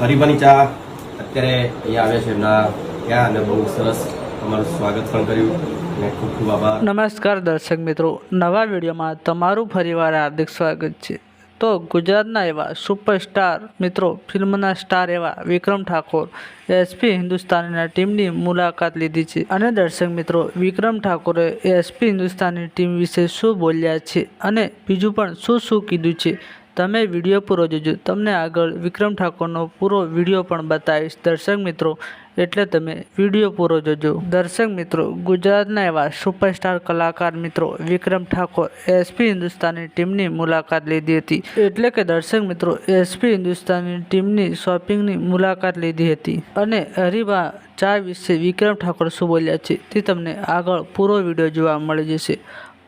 હરિભાની ચા અત્યારે અહીંયા આવ્યા છે એમના ત્યાં અને બહુ સરસ તમારું સ્વાગત પણ કર્યું. નમસ્કાર દર્શક મિત્રો. નવા વિડીયોમાં તમારું ફરીવાર હાર્દિક સ્વાગત છે. તો ગુજરાતના એવા સુપરસ્ટાર મિત્રો, ફિલ્મના સ્ટાર એવા વિક્રમ ઠાકોર એસપી હિન્દુસ્તાનીના ટીમની મુલાકાત લીધી છે. અને દર્શક મિત્રો, વિક્રમ ઠાકોરે એસપી હિન્દુસ્તાની ટીમ વિશે શું બોલ્યા છે? અને બીજું પણ શું શું કીધું છે? તમે વીડિયો પૂરો જોજો. તમને આગળ વિક્રમ ઠાકોરનો પૂરો વીડિયો પણ બતાવીશ. દર્શક મિત્રો, એટલે તમે વીડિયો પૂરો જોજો. દર્શક મિત્રો, ગુજરાતના એવા સુપરસ્ટાર કલાકાર મિત્રો, વિક્રમ ઠાકોર એસપી હિન્દુસ્તાની ટીમની મુલાકાત લીધી હતી. એટલે કે દર્શક મિત્રો એસપી હિન્દુસ્તાની ટીમની શોપિંગની મુલાકાત લીધી હતી. અને હરિભા ચા વિશે વિક્રમ ઠાકોર શું બોલ્યા છે, તે તમને આગળ પૂરો વીડિયો જોવા મળી જશે.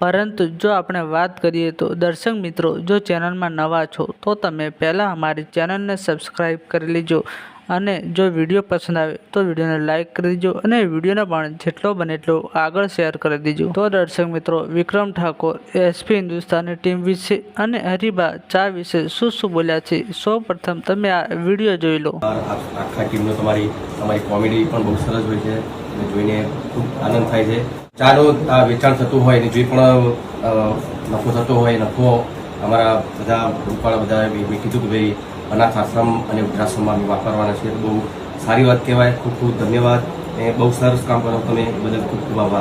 પરંતુ જો આપણે વાત કરીએ તો દર્શક મિત્રો, જો ચેનલમાં નવા છો, તો તમે પહેલાં અમારી ચેનલને સબસ્ક્રાઈબ કરી લેજો અને જો વીડિયો પસંદ આવે, તો વિડીયોને લાઇક કરી દેજો અને વિડીયોને પણ જેટલો બને એટલો આગળ શેર કરી દેજો. તો દર્શક મિત્રો, વિક્રમ ઠાકોર એસપી હિન્દુસ્તાની ટીમ વિશે અને હરિભા ચા વિશે શું શું બોલ્યા છે, સૌ પ્રથમ તમે આ વીડિયો જોઈ લો. આખા ટીમનો તમારી તમારી કોમેડી પણ બહુ સરસ હોય છે જોઈને ખૂબ આનંદ થાય છે. ચાનું વેચાણ થતું હોય અને જે પણ નફો થતો હોય નફો અમારા બધા ગ્રુપવાળા બધા મેં કીધું કે ભાઈ, અનાથ આશ્રમ અને વૃદ્ધાશ્રમમાં અમે વાપરવાના છે. બહુ સારી વાત કહેવાય. ખૂબ ખૂબ ધન્યવાદ. એ બહુ સરસ કામ કરો તમે. બદલ ખૂબ ખૂબ આભાર.